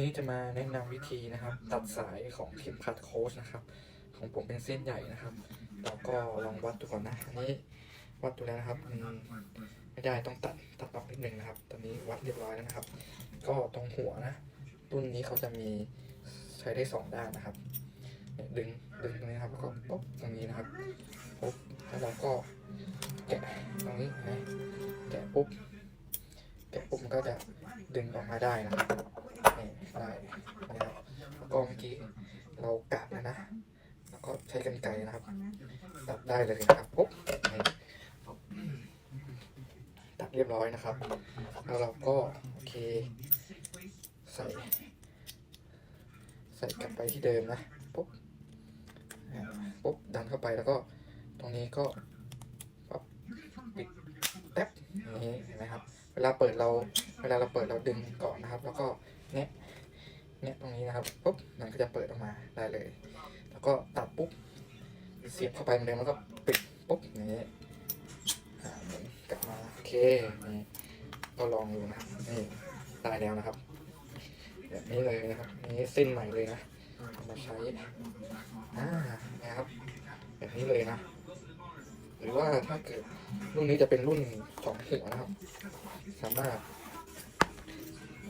นี้จะมาแนะนำวิธีนะครับ ตัดสายของเข็มขัดโค้ชนะครับ ของผมเป็นเส้นใหญ่นะครับเราก็ลองวัดดูก่อนนะอันนี้วัดดูแล้วนะครับมันไม่ได้ต้องตัดตัดออกนิดนึงนะครับ ตอนนี้วัดเรียบร้อยแล้วนะครับ ก็ตรงหัวนะรุ่นนี้เขาจะมีใช้ได้สองด้านนะครับดึงดึงตรงนี้ครับแล้วก็ปุ๊บตรงนี้นะครับปุ๊บแล้วเราก็แกะตรงนี้นะแกะปุ๊บแกะปุ๊บมันก็จะดึงออกมาได้นะครับนี่ได้นะครับแล้วก็เมื่อกี้ เรากะแล้วนะ แล้วก็ใช้กันไกรนะครับ ตัดได้เลยนะครับปุ๊บตัดเรียบร้อยนะครับ แล้วเราก็โอเค ใส่ ใส่กลับไปที่เดิมนะปุ๊บปุ๊บดันเข้าไปแล้วก็ตรงนี้ก็ปั๊บปิดแป๊บนี่เห็นไหมครับ เวลาเปิดเรา เวลาเราเปิดเราดึงก่อนนะครับ แล้วก็เนี้ย เนี้ยตรงนี้นะครับปุ๊บมันก็จะเปิดออกมาได้เลย แล้วก็ตัดปุ๊บเสียบเข้าไปเหมือนเดิมแล้วก็ปิดปุ๊บอย่างนี้อ่หมุนกลับมาโอเคนี่ก็ลองดูนะครับนี่ได้แล้วนะครับแบบนี้เลยนะครับนี่เส้นใหม่เลยนะมาใช้อ่านะครับแบบนี้เลยนะ หรือว่าถ้าเกิดรุ่นนี้จะเป็นรุ่นสองหัวนะครับ สามารถ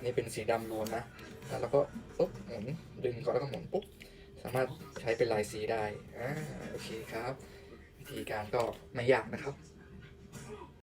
นนี่เป็นสีดำล้วนนะ แล้วก็ปุ๊บหมุนดึงก่อนแล้วก็หมุนปุ๊บสามารถใช้เป็นลายสีได้อ่าโอเคครับ วิธีการก็ไม่ยากนะครับ